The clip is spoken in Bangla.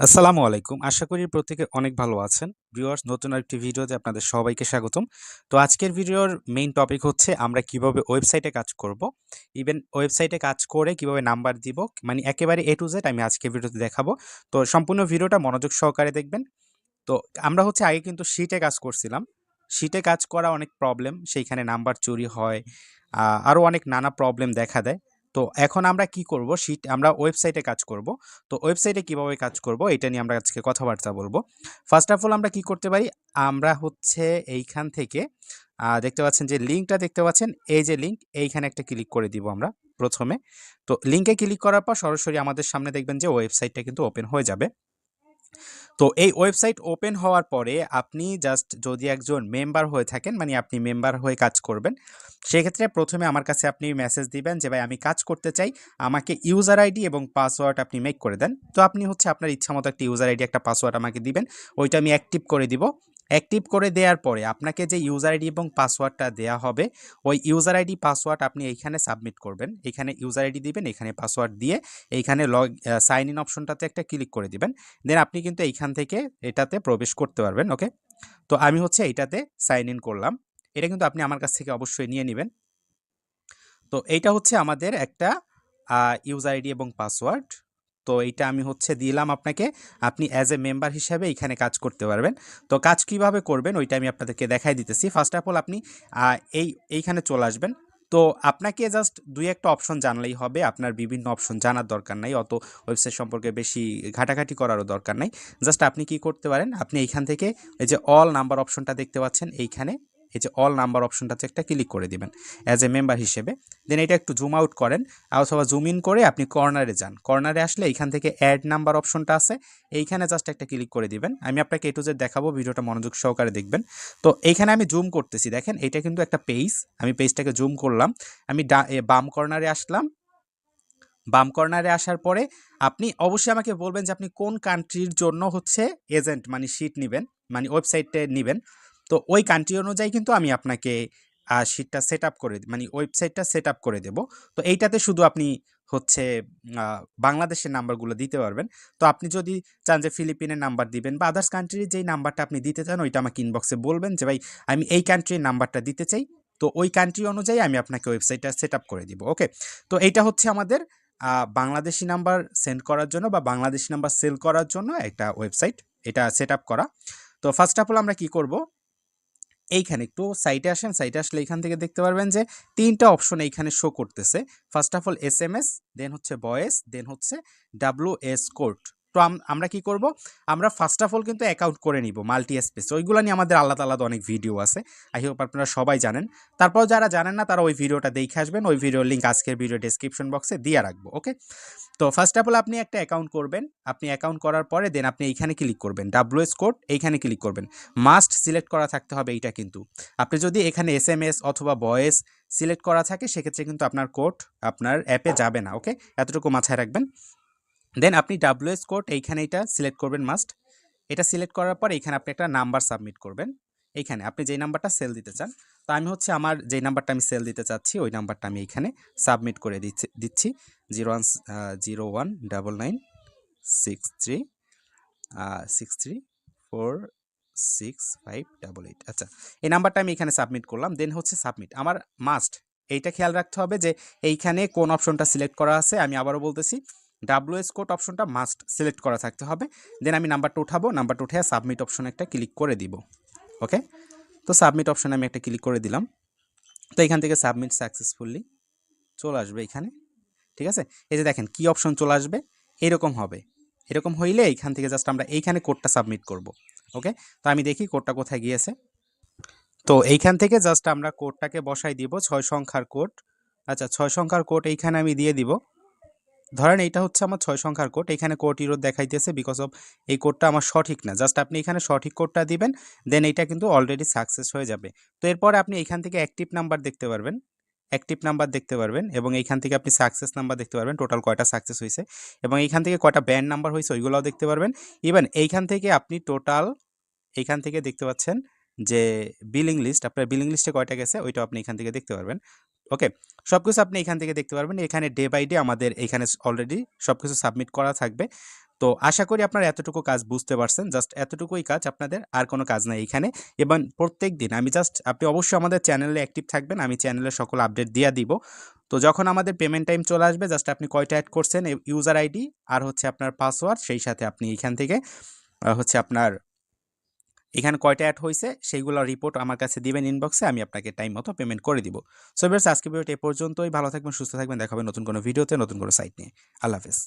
আসসালামু আলাইকুম। আশা করি প্রত্যেকে অনেক ভালো আছেন। ভিউয়ার্স, নতুন আরেকটি ভিডিওতে আপনাদের সবাইকে স্বাগতম। তো আজকের ভিডিওর মেইন টপিক হচ্ছে আমরা কীভাবে ওয়েবসাইটে কাজ করব। ইভেন ওয়েবসাইটে কাজ করে কীভাবে নাম্বার দিব মানে একেবারে এ টু জেড আমি আজকের ভিডিওতে দেখাবো। তো সম্পূর্ণ ভিডিওটা মনোযোগ সহকারে দেখবেন। তো আমরা হচ্ছে আগে কিন্তু শিটে কাজ করছিলাম। শিটে কাজ করা অনেক প্রবলেম সেইখানে নাম্বার চুরি হয় আরও অনেক নানা প্রবলেম দেখা দেয়। তো এখন আমরা কি করব? শীট, আমরা ওয়েবসাইটে কাজ করব। তো ওয়েবসাইটে কীভাবে কাজ করব? এটা নিয়ে আমরা আজকে কথাবার্তা বলব। ফার্স্ট অফ অল আমরা কি করতে পারি? আমরা হচ্ছে এইখান থেকে দেখতে পাচ্ছেন যে লিঙ্কটা দেখতে পাচ্ছেন। এই যে লিঙ্ক, এইখানে একটা ক্লিক করে দিব আমরা প্রথমে। তো লিঙ্কে ক্লিক করার পর সরাসরি আমাদের সামনে দেখবেন যে ওয়েবসাইটটা কিন্তু ওপেন হয়ে যাবে। তো এই ওয়েবসাইট ওপেন হওয়ার পরে আপনি জাস্ট যদি একজন মেম্বার হয়ে থাকেন মানে আপনি মেম্বার হয়ে কাজ করবেন, সেক্ষেত্রে প্রথমে আমার কাছে আপনি মেসেজ দিবেন যে, ভাই, আমি কাজ করতে চাই। আমাকে ইউজার আইডি এবং পাসওয়ার্ড আপনি মেক করে দেন। তো আপনি হচ্ছে আপনার ইচ্ছা মতো একটা ইউজার আইডি একটা পাসওয়ার্ড আমাকে দিবেন। ওইটা আমি অ্যাক্টিভ করে দিব। অ্যাক্টিভ করে দেওয়ার পরে আপনাকে যে ইউজার আইডি এবং পাসওয়ার্ডটা দেওয়া হবে, ওই ইউজার আইডি পাসওয়ার্ড আপনি এইখানে সাবমিট করবেন। এখানে ইউজার আইডি দিবেন, এখানে পাসওয়ার্ড দিয়ে এইখানে লগ সাইন ইন অপশনটাতে একটা ক্লিক করে দিবেন। দেন আপনি কিন্তু এইখান থেকে এটাতে প্রবেশ করতে পারবেন ওকে তো আমি হচ্ছে এইটাতে সাইন ইন করলাম। এটা কিন্তু আপনি আমার কাছ থেকে অবশ্যই নিয়ে নেবেন। তো এইটা হচ্ছে আমাদের একটা ইউজার আইডি এবং পাসওয়ার্ড তো এইটা আমি হচ্ছে দিলাম আপনাকে। আপনি অ্যাজ এ মেম্বার হিসাবে এখানে কাজ করতে পারবেন। তো কাজ কীভাবে করবেন ওইটা আমি আপনাদেরকে দেখাই দিতেছি। ফার্স্ট অফ অল আপনি এই, এইখানে চলে আসবেন। তো আপনাকে জাস্ট দুই একটা অপশন জানলেই হবে। আপনার বিভিন্ন অপশন জানার দরকার নাই। অত ওয়েবসাইট সম্পর্কে বেশি ঘাটাঘাটি করারও দরকার নাই। জাস্ট আপনি কি করতে পারেন? আপনি এইখান থেকে এই যে অল নাম্বার অপশনটা দেখতে পাচ্ছেন এইখানে। এই যে অল নাম্বার অপশনটাতে একটা ক্লিক করে দিবেন অ্যাজ এ মেম্বার হিসেবে। দেন এটা একটু জুম আউট করেন, অথবা জুম ইন করে আপনি কর্নারে যান। কর্নারে আসলে এইখান থেকে অ্যাড নাম্বার অপশনটা আছে, এইখানে জাস্ট একটা ক্লিক করে দিবেন। আমি আপনাকে এটু যে দেখাবো, ভিডিওটা মনোযোগ সহকারে দেখবেন। তো এইখানে আমি জুম করতেছি, দেখেন এটা কিন্তু একটা পেজ আমি পেজটাকে জুম করলাম। আমি বাম কর্নারে আসলাম। বাম কর্নারে আসার পরে আপনি অবশ্যই আমাকে বলবেন যে আপনি কোন কান্ট্রির জন্য হচ্ছে এজেন্ট মানে শিট নেবেন মানে ওয়েবসাইটে নেবেন। তো ওই কান্ট্রি অনুযায়ী কিন্তু আমি আপনাকে শিটটা সেট আপ করে মানে ওয়েবসাইটটা সেট আপ করে দেব। তো এইটাতে শুধু আপনি হচ্ছে বাংলাদেশের নাম্বারগুলো দিতে পারবেন। তো আপনি যদি চান যে ফিলিপিনের নাম্বার দিবেন বা আদার্স কান্ট্রির যেই নাম্বারটা আপনি দিতে চান, ওইটা আমাকে ইনবক্সে বলবেন যে, ভাই, আমি এই কান্ট্রির নাম্বারটা দিতে চাই। তো ওই কান্ট্রি অনুযায়ী আমি আপনাকে ওয়েবসাইটটা সেট আপ করে দিব ওকে তো এইটা হচ্ছে আমাদের বাংলাদেশি নাম্বার সেন্ড করার জন্য বা বাংলাদেশি নাম্বার সেল করার জন্য একটা ওয়েবসাইট এটা সেট আপ করা। তো ফার্স্ট অফ অল আমরা কি করব? এইখানে একটু সাইটে আসেন সাইটে আসলে এখান থেকে দেখতে পারবেন যে তিনটা অপশন এইখানে শো করতেছে। First of all S M S then হচ্ছে বয়েস দেন হচ্ছে ডাব্লু এস কোড তো আমরা কি করব? আমরা ফার্স্ট অফ অল কিন্তু অ্যাকাউন্ট করে নিব মাল্টি স্পেস ওইগুলো নিয়ে আমাদের আলাদা আলাদা অনেক ভিডিও আছে। আই হোপ আপনারা সবাই জানেন। তারপর যারা জানেন না, তারা ওই ভিডিওটা দেখে আসবেন। ওই ভিডিওর লিঙ্ক আজকের ভিডিও ডেসক্রিপশন বক্সে দিয়ে রাখব ওকে তো ফার্স্ট অফ অল আপনি একটা অ্যাকাউন্ট করবেন। আপনি অ্যাকাউন্ট করার পরে দেন আপনি এইখানে ক্লিক করবেন। ডাব্লু এস কোড এইখানে ক্লিক করবেন। মাস্ট সিলেক্ট করা থাকতে হবে এইটা কিন্তু। আপনি যদি এখানে এস এম এস অথবা ভয়েস সিলেক্ট করা থাকে, সেক্ষেত্রে কিন্তু আপনার কোড আপনার অ্যাপে যাবে না ওকে এতটুকু মাথায় রাখবেন। দেন আপনি ডাব্লু এস কোড এইখানে এটা সিলেক্ট করবেন মাস্ট এটা সিলেক্ট করার পর এইখানে আপনি একটা নাম্বার সাবমিট করবেন। এইখানে আপনি যেই নাম্বারটা সেল দিতে চান, তো আমি হচ্ছে আমার যেই নাম্বারটা আমি সেল দিতে চাচ্ছি, ওই নাম্বারটা আমি এইখানে সাবমিট করে দিচ্ছি দিচ্ছি। Zero one zero one double nine six three six three four six five double eight আচ্ছা এই নাম্বারটা আমি এখানে সাবমিট করলাম দেন হচ্ছে সাবমিট আমার মাস্ট এইটা খেয়াল রাখতে হবে যে এইখানে কোন অপশনটা সিলেক্ট করা আছে, আমি আবারও বলতেছি। ডাব্লিউএস কোড অপশনটা মাস্ট সিলেক্ট করা থাকতে হবে। দেন আমি নাম্বারটা উঠাবো নাম্বারটা উঠে সাবমিট অপশনে একটা ক্লিক করে দিব। ওকে তো সাবমিট অপশনে আমি একটা ক্লিক করে দিলাম। তো এখান থেকে সাবমিট সাকসেসফুলি চলে আসবে এখানে। ঠিক আছে? এই যে দেখেন, কি অপশন চলে আসবে? এরকম হবে। এরকম হইলে এইখান থেকে জাস্ট আমরা এইখানে কোডটা সাবমিট করব। ওকে তো আমি দেখি কোডটা কোথায় গিয়েছে। তো এইখান থেকে জাস্ট আমরা কোডটাকে বসাই দিব, ছয় সংখ্যার কোড আচ্ছা ছয় সংখ্যার কোড এইখানে আমি দিয়ে দিব। ধরেন এইটা হচ্ছে আমার ছয় সংখ্যার কোড, এখানে কোড ইরোড দেখাইতেছে বিকজ অফ এই কোডটা আমার সঠিক না। জাস্ট আপনি এখানে সঠিক কোডটা দিবেন দেন এইটা কিন্তু অলরেডি সাকসেস হয়ে যাবে। তো এরপরে আপনি এখান থেকে অ্যাক্টিভ নাম্বার দেখতে পারবেন অ্যাক্টিভ নাম্বার দেখতে পারবেন এবং এইখান থেকে আপনি সাকসেস নাম্বার দেখতে পারবেন টোটাল কয়টা সাকসেস হয়েছে এবং এইখান থেকে কয়টা ব্যান্ড নাম্বার হয়েছে ওইগুলোও দেখতে পারবেন। ইভেন এইখান থেকে আপনি টোটাল এইখান থেকে দেখতে পাচ্ছেন যে বিলিং লিস্ট আপনার বিলিং লিস্টে কয়টা গেছে, ওইটাও আপনি এখান থেকে দেখতে পারবেন। ওকে সব কিছু আপনি এখান থেকে দেখতে পারবেন। এখানে ডে বাই ডে আমাদের এখানে অলরেডি সব কিছু সাবমিট করা থাকবে। তো আশা করি আপনারা এতটুকু কাজ বুঝতে পারছেন। জাস্ট এতটুকুই কাজ, আপনাদের আর কোনো কাজ নাই এখানে। এবং প্রত্যেক দিন আমি জাস্ট আপনি অবশ্যই আমাদের চ্যানেলে অ্যাক্টিভ থাকবেন। আমি চ্যানেলে সকল আপডেট দিয়ে দিব। তো যখন আমাদের পেমেন্ট টাইম চলে আসবে জাস্ট আপনি কয়টা অ্যাড করছেন ইউজার আইডি আর হচ্ছে আপনার পাসওয়ার্ড সেই সাথে আপনি এখান থেকে হচ্ছে আপনার এখানে কয়টা অ্যাড হয়েছে সেইগুলো রিপোর্ট আমার কাছে দিবেন ইনবক্সে আমি আপনাকে টাইম মতো পেমেন্ট করে দিব। সো আজকে ভিডিওটা এ পর্যন্তই। ভালো থাকবেন, সুস্থ থাকবেন। দেখাবেন নতুন কোনো ভিডিওতে নতুন কোনো সাইট নিয়ে। আল্লাহ হাফেজ।